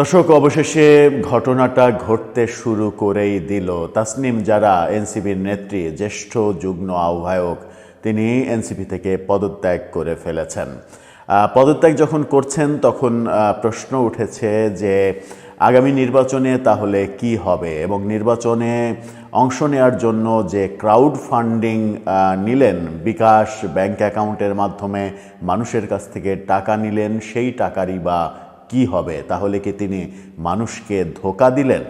দর্শক, অবশেষে ঘটনাটা ঘটতে শুরু করেই দিল তাসনিম যারা এনসিপির নেত্রী, জ্যেষ্ঠ যুগ্ম আহ্বায়ক। তিনি এনসিপি থেকে পদত্যাগ করে ফেলেছেন। পদত্যাগ যখন করছেন, তখন প্রশ্ন উঠেছে যে, আগামী নির্বাচনে তাহলে কি হবে? এবং নির্বাচনে অংশ নেওয়ার জন্য যে ক্রাউড ফান্ডিং নিলেন, বিকাশ ব্যাংক অ্যাকাউন্টের মাধ্যমে মানুষের কাছ থেকে টাকা নিলেন, সেই টাকারই বা কি হবে? তাহলে কি তিনি মানুষকে ধোকা দিলেন?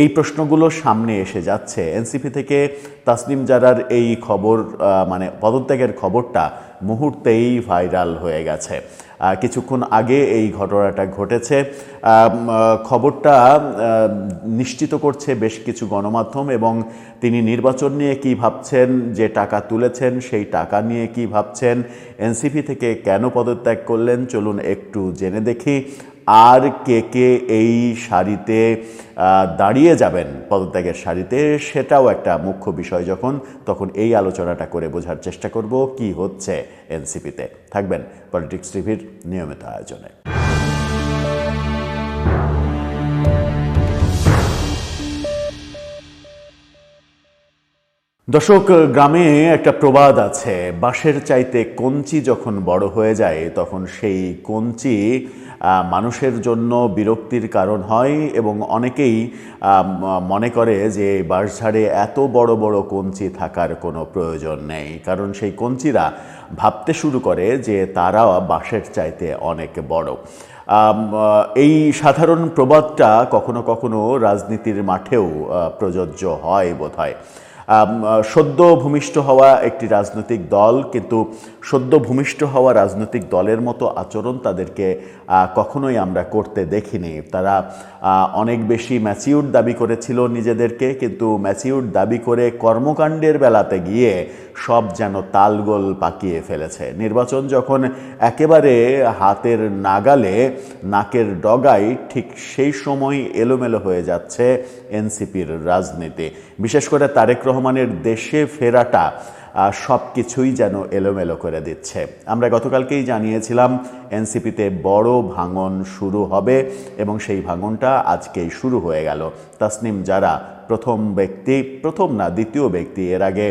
এই প্রশ্নগুলো সামনে এসে যাচ্ছে। এনসিপি থেকে তাসনিম জারার এই খবর মানে পদত্যাগের খবরটা মুহূর্তেই ভাইরাল হয়ে গেছে। কিছুক্ষণ আগে এই ঘটনাটা ঘটেছে। খবরটা নিশ্চিত করছে বেশ কিছু গণমাধ্যম এবং তিনি নির্বাচন নিয়ে কি ভাবছেন, যে টাকা তুলেছেন, সেই টাকা নিয়ে কি ভাবছেন, এনসিপি থেকে কেন পদত্যাগ করলেন, চলুন একটু জেনে দেখি। আর কে কে এই সারিতে দাঁড়িয়ে যাবেন পদত্যাগের সারিতে সেটাও একটা মুখ্য বিষয় যখন, তখন এই আলোচনাটা করে বোঝার চেষ্টা করব কি হচ্ছে এনসিপিতে। থাকবেন পলিটিক্স টিভির নিয়মিত আয়োজনে। দর্শক গ্রামে একটা প্রবাদ আছে। বাঁশের চাইতে কঞ্চি যখন বড় হয়ে যায় তখন সেই কঞ্চি মানুষের জন্য বিরক্তির কারণ হয় এবং অনেকেই মনে করে যে বাঁশঝাড়ে এত বড় বড় কঞ্চি থাকার কোনো প্রয়োজন নেই। কারণ সেই কঞ্চিরা ভাবতে শুরু করে যে তারা বাঁশের চাইতে অনেক বড়। এই সাধারণ প্রবাদটা কখনো কখনো রাজনীতির মাঠেও প্রযোজ্য হয় বোধহয়। আম, আহ, সদ্য ভূমিষ্ঠ হওয়া একটি রাজনৈতিক দল, কিন্তু সদ্য ভূমিষ্ঠ হওয়া রাজনৈতিক দলের মতো আচরণ তাদেরকে কখনোই আমরা করতে দেখিনি। তারা অনেক বেশি ম্যাচিউর দাবি করেছিল নিজেদেরকে, কিন্তু ম্যাচিউর দাবি করে কর্মকাণ্ডের বেলাতে গিয়ে সব যেন তালগোল পাকিয়ে ফেলেছে। নির্বাচন যখন একেবারে হাতের নাগালে, নাকের ডগায়, ঠিক সেই সময় এলোমেলো হয়ে যাচ্ছে এনসিপির রাজনীতি। বিশেষ করে তারেক রহমানের দেশে ফেরাটা সব কিছুই যেন এলোমেলো করে দিচ্ছে। আমরা গতকালকেই জানিয়েছিলাম, এনসিপিতে বড় ভাঙন শুরু হবে এবং সেই ভাঙনটা আজকেই শুরু হয়ে গেল। তাসনিম, যারা প্রথম ব্যক্তি, প্রথম না দ্বিতীয় ব্যক্তি, এর আগে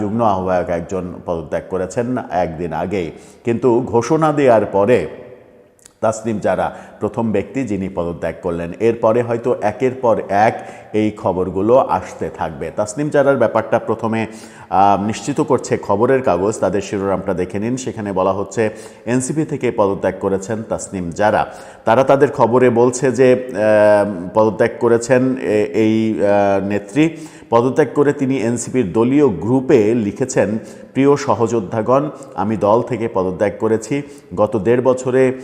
যুগ্ম আহ্বায়ক একজন পদত্যাগ করেছেন একদিন আগেই। কিন্তু ঘোষণা দেওয়ার পরে তাসনিম যারা প্রথম ব্যক্তি যিনি পদত্যাগ করলেন। এরপরে হয়তো একের পর এক এই খবরগুলো আসতে থাকবে। তাসনিম জারার ব্যাপারটা প্রথমে নিশ্চিত করছে খবরের কাগজ, তাদের শিরোনামটা দেখে নিন। সেখানে বলা হচ্ছে, এনসিপি থেকে পদত্যাগ করেছেন তাসনিম যারা। তারা তাদের খবরে বলছে যে পদত্যাগ করেছেন এই নেত্রী। পদত্যাগ করে তিনি এনসিপির দলীয় গ্রুপে লিখেছেন, প্রিয় সহযোদ্ধাগণ, আমি দল থেকে পদত্যাগ করেছি। গত দেড় বছরে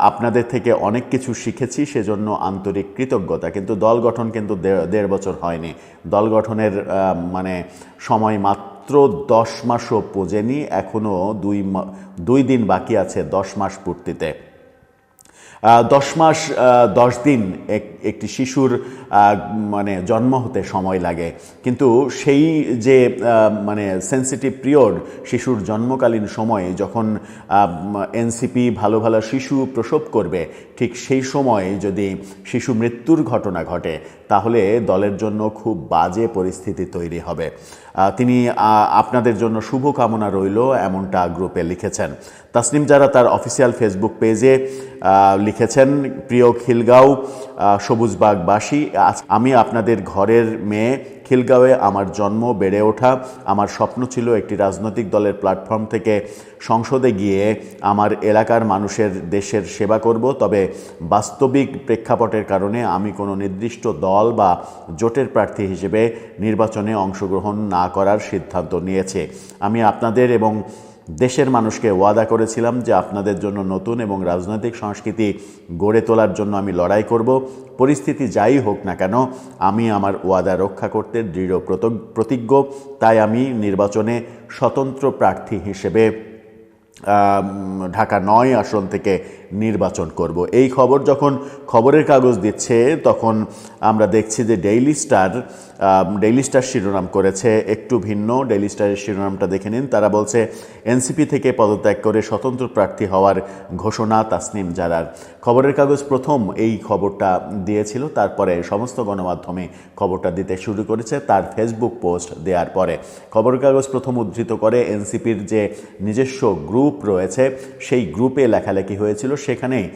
আপনাদের থেকে অনেক কিছু শিখেছি, সেজন্য আন্তরিক কৃতজ্ঞতা। কিন্তু দল গঠন কিন্তু দেড় বছর হয়নি। দল গঠনের মানে সময় মাত্র দশ মাসও পোজেনি এখনও দুই দুই দিন বাকি আছে দশ মাস পূর্তিতে। দশ মাস দশ দিন এক- একটি শিশুর মানে জন্ম হতে সময় লাগে। কিন্তু সেই যে মানে সেন্সিটিভ পিরিয়ড শিশুর জন্মকালীন সময়ে যখন এনসিপি ভালো ভালো শিশু প্রসব করবে, ঠিক সেই সময় যদি শিশু মৃত্যুর ঘটনা ঘটে, তাহলে দলের জন্য খুব বাজে পরিস্থিতি তৈরি হবে। তিনি আপনাদের জন্য শুভকামনা রইল এমনটা গ্রুপে লিখেছেন। তাসনিম যারা তার অফিসিয়াল ফেসবুক পেজে লিখেছেন, প্রিয় খিলগাঁও সবুজবাগবাসী আমি আপনাদের ঘরের মেয়ে খিলগাঁওয়ে আমার জন্ম, বেড়ে ওঠা, আমার স্বপ্ন ছিল একটি রাজনৈতিক দলের প্ল্যাটফর্ম থেকে সংসদে গিয়ে আমার এলাকার মানুষের দেশের সেবা করব। তবে বাস্তবিক প্রেক্ষাপটের কারণে আমি কোনো নির্দিষ্ট দল বা জোটের প্রার্থী হিসেবে নির্বাচনে অংশগ্রহণ না করার সিদ্ধান্ত নিয়েছে। আমি আপনাদের এবং দেশের মানুষকে ওয়াদা করেছিলাম যে আপনাদের জন্য নতুন এবং রাজনৈতিক সংস্কৃতি গড়ে তোলার জন্য আমি লড়াই করব। পরিস্থিতি যাই হোক না কেন, আমি আমার ওয়াদা রক্ষা করতে দৃঢ় প্রতিজ্ঞ। তাই আমি নির্বাচনে স্বতন্ত্র প্রার্থী হিসেবে ঢাকা নয় আসন থেকে নির্বাচন করব। এই খবর যখন খবরের কাগজ দিচ্ছে, তখন আমরা দেখছি যে ডেইলি স্টার ডেইলি স্টার শিরোনাম করেছে। একটু ভিন্ন ডেইলি স্টারের শিরোনামটা দেখে নিন। তারা বলছে এনসিপি থেকে পদত্যাগ করে স্বতন্ত্র প্রার্থী হওয়ার ঘোষণা তাসনিম জারার। খবরের কাগজ প্রথম এই খবরটা দিয়েছিল, তারপরে সমস্ত গণমাধ্যমে খবরটা দিতে শুরু করেছে, তার ফেসবুক পোস্ট দেওয়ার পরে। খবরের কাগজ প্রথম উদ্ধৃত করে এনসিপির যে নিজস্ব গ্রুপ রয়েছে, সেই গ্রুপে লেখালেখি হয়েছিল। সেখানেই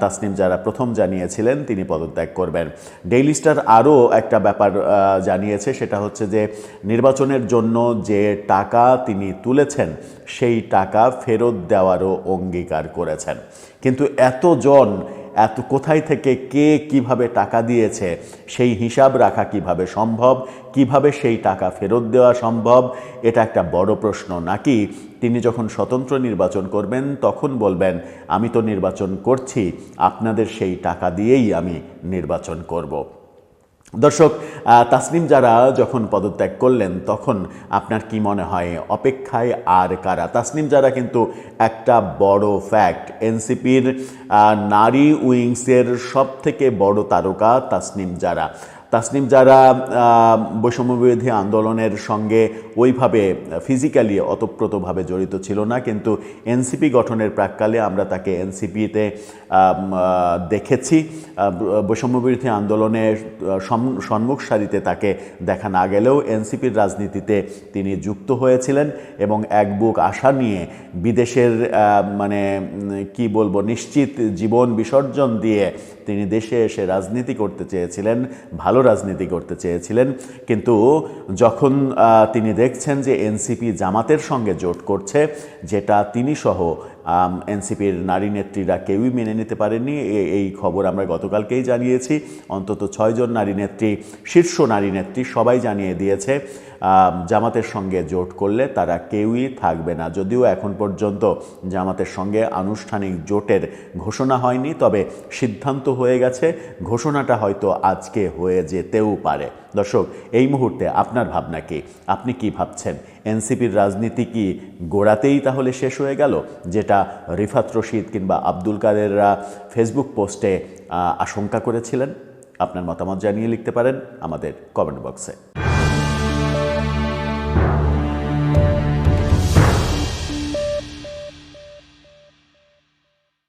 তাসনিম যারা প্রথম জানিয়েছিলেন তিনি পদত্যাগ করবেন। ডেইলি স্টার আরও একটা ব্যাপার জানিয়েছে, সেটা হচ্ছে যে নির্বাচনের জন্য যে টাকা তিনি তুলেছেন, সেই টাকা ফেরত দেওয়ারও অঙ্গীকার করেছেন। কিন্তু এতজন এত কোথায় থেকে কে কীভাবে টাকা দিয়েছে, সেই হিসাব রাখা কীভাবে সম্ভব, কীভাবে সেই টাকা ফেরত দেওয়া সম্ভব, এটা একটা বড় প্রশ্ন। নাকি তিনি যখন স্বতন্ত্র নির্বাচন করবেন, তখন বলবেন, আমি তো নির্বাচন করছি, আপনাদের সেই টাকা দিয়েই আমি নির্বাচন করব। দর্শক তাসনিম যারা যখন পদত্যাগ করলেন, তখন আপনার কি মনে হয়, অপেক্ষায় আর কারা? তাসনিম যারা কিন্তু একটা বড় ফ্যাক্ট এনসিপির নারী উইংসের সব থেকে বড় তারকা তাসনিম যারা। তাসনিম যারা বৈষম্যবিরোধী আন্দোলনের সঙ্গে ওইভাবে ফিজিক্যালি অতপ্রতভাবে জড়িত ছিল না, কিন্তু এনসিপি গঠনের প্রাককালে আমরা তাকে এনসিপিতে দেখেছি। বৈষম্যবিরোধী আন্দোলনের আহ, সম্মুখ সারিতে তাকে দেখা না গেলেও এনসিপির রাজনীতিতে তিনি যুক্ত হয়েছিলেন এবং এক বুক আশা নিয়ে বিদেশের মানে কি বলব নিশ্চিত জীবন বিসর্জন দিয়ে তিনি দেশে এসে রাজনীতি করতে চেয়েছিলেন ভালো রাজনীতি করতে চেয়েছিলেন। কিন্তু যখন তিনি দেখছেন যে এনসিপি জামাতের সঙ্গে জোট করছে যেটা তিনি সহ এনসিপির নারী নেত্রীরা কেউই মেনে নিতে পারেননি। এই খবর আমরা গতকালকেই জানিয়েছি। অন্তত ছয়জন নারী নেত্রী, শীর্ষ নারী নেত্রী সবাই জানিয়ে দিয়েছে। জামাতের সঙ্গে জোট করলে তারা কেউই থাকবে না। যদিও এখন পর্যন্ত জামাতের সঙ্গে আনুষ্ঠানিক জোটের ঘোষণা হয়নি, তবে সিদ্ধান্ত হয়ে গেছে, ঘোষণাটা হয়তো আজকে হয়ে যেতেও পারে। দর্শক, এই মুহূর্তে আপনার ভাবনা কি? আপনি কি ভাবছেন? এনসিপির রাজনীতি কি গোড়াতেই তাহলে শেষ হয়ে গেল? যেটা রিফাত রশিদ কিংবা আব্দুল কাদেররা ফেসবুক পোস্টে আশঙ্কা করেছিলেন? আপনার মতামত জানিয়ে লিখতে পারেন আমাদের কমেন্ট বক্সে।